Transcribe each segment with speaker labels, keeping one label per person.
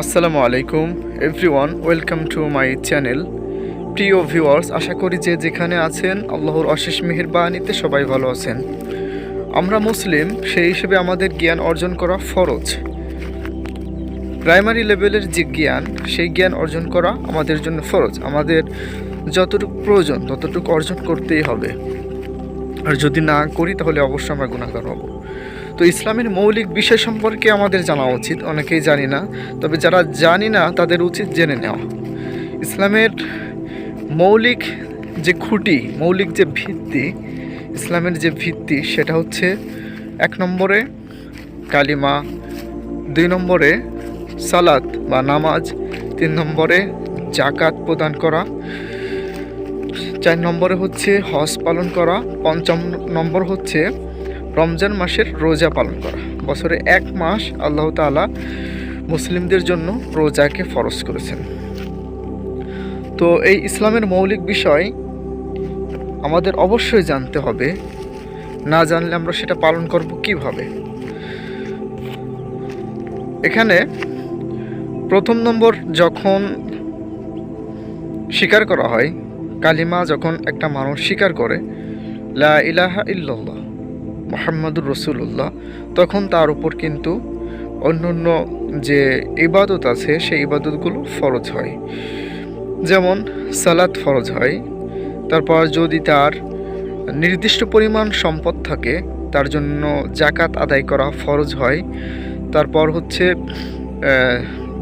Speaker 1: আসসালামু আলাইকুম everyone welcome to my channel প্রিয় ভিউয়ার্স আশা করি যে যেখানে আছেন, আল্লাহর অশেষ মেহেরবানিতে সবাই ভালো আছেন। আমরা মুসলিম, সেই হিসেবে আমাদের জ্ঞান অর্জন করা ফরজ। প্রাইমারি লেভেলের যে জ্ঞান, সেই জ্ঞান অর্জন করা আমাদের জন্য ফরজ। আমাদের যতটুকু প্রয়োজন, ততটুকু অর্জন করতেই হবে। আর যদি না করি, তাহলে অবশ্যই আমরা গুণাগার হব। তো ইসলামের মৌলিক বিষয় সম্পর্কে আমাদের জানা উচিত, অনেকেই জানি না। তবে যারা জানি না, তাদের উচিত জেনে নেওয়া। ইসলামের মৌলিক যে খুঁটি, মৌলিক যে ভিত্তি, ইসলামের যে ভিত্তি, সেটা হচ্ছে এক নম্বরে কালিমা, দুই নম্বরে সালাত বা নামাজ, তিন নম্বরে জাকাত প্রদান করা, চার নম্বরে হচ্ছে হজ পালন করা, পঞ্চম নম্বর হচ্ছে রমজান মাসের রোজা পালন করা। বছরে এক মাস আল্লাহ তাআলা মুসলিমদের জন্য রোজাকে ফরজ করেছেন। তো এই ইসলামের মৌলিক বিষয় আমাদের অবশ্যই জানতে হবে। না জানলে আমরা সেটা পালন করব কীভাবে? এখানে প্রথম নম্বর, যখন স্বীকার করা হয়, কালিমা যখন একটা মানুষ স্বীকার করে, লা ইলাহা ইল্লাল্লাহ মোহাম্মদুর রসুল্লাহ তখন তার উপর কিন্তু অন্য অন্য যে ইবাদত আছে, সেই ইবাদতগুলো ফরজ হয়। যেমন সালাত ফরজ হয়, তারপর যদি তার নির্দিষ্ট পরিমাণ সম্পদ থাকে, তার জন্য জাকাত আদায় করা ফরজ হয়। তারপর হচ্ছে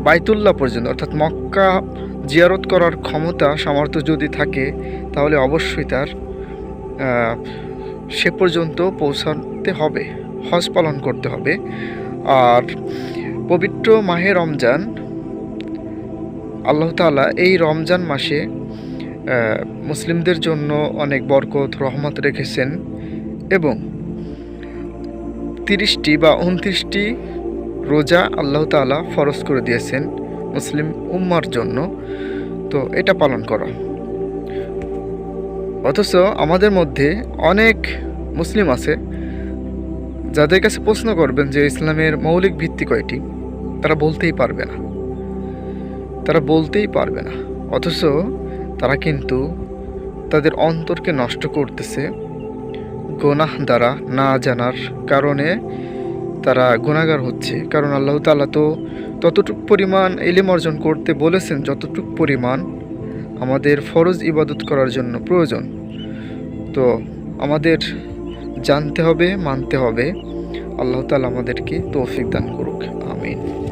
Speaker 1: বাইতুল্লাহ পর্যন্ত, অর্থাৎ মক্কা জিয়ারত করার ক্ষমতা, সামর্থ্য যদি থাকে, তাহলে অবশ্যই তার সে পর্যন্ত পৌঁছাতে হবে, হজ পালন করতে হবে। আর পবিত্র মাহে রমজান, আল্লাহ তাআলা এই রমজান মাসে মুসলিমদের জন্য অনেক বরকত, রহমত রেখেছেন এবং তিরিশটি বা উনত্রিশটি রোজা আল্লাহ তাআলা ফরজ করে দিয়েছেন মুসলিম উম্মার জন্য। তো এটা পালন করা। অথচ আমাদের মধ্যে অনেক মুসলিম আছে যাদের কাছে প্রশ্ন করবেন যে ইসলামের মৌলিক ভিত্তি কয়টি? তারা বলতেই পারবে না। তারা বলতেই পারবে না। অথচ তারা কিন্তু তাদের অন্তরকে নষ্ট করতেছে গোনাহ দ্বারা না জানার কারণে তারা গুণাগার হচ্ছে। কারণ আল্লাহ তাআলা তো ততটুক পরিমাণ এলিম অর্জন করতে বলেছেন, যতটুক পরিমাণ আমাদের ফরজ ইবাদত করার জন্য প্রয়োজন। তো আমাদের জানতে হবে মানতে হবে। আল্লাহ তালা আমাদেরকে তৌফিক দান করুক। আমিন।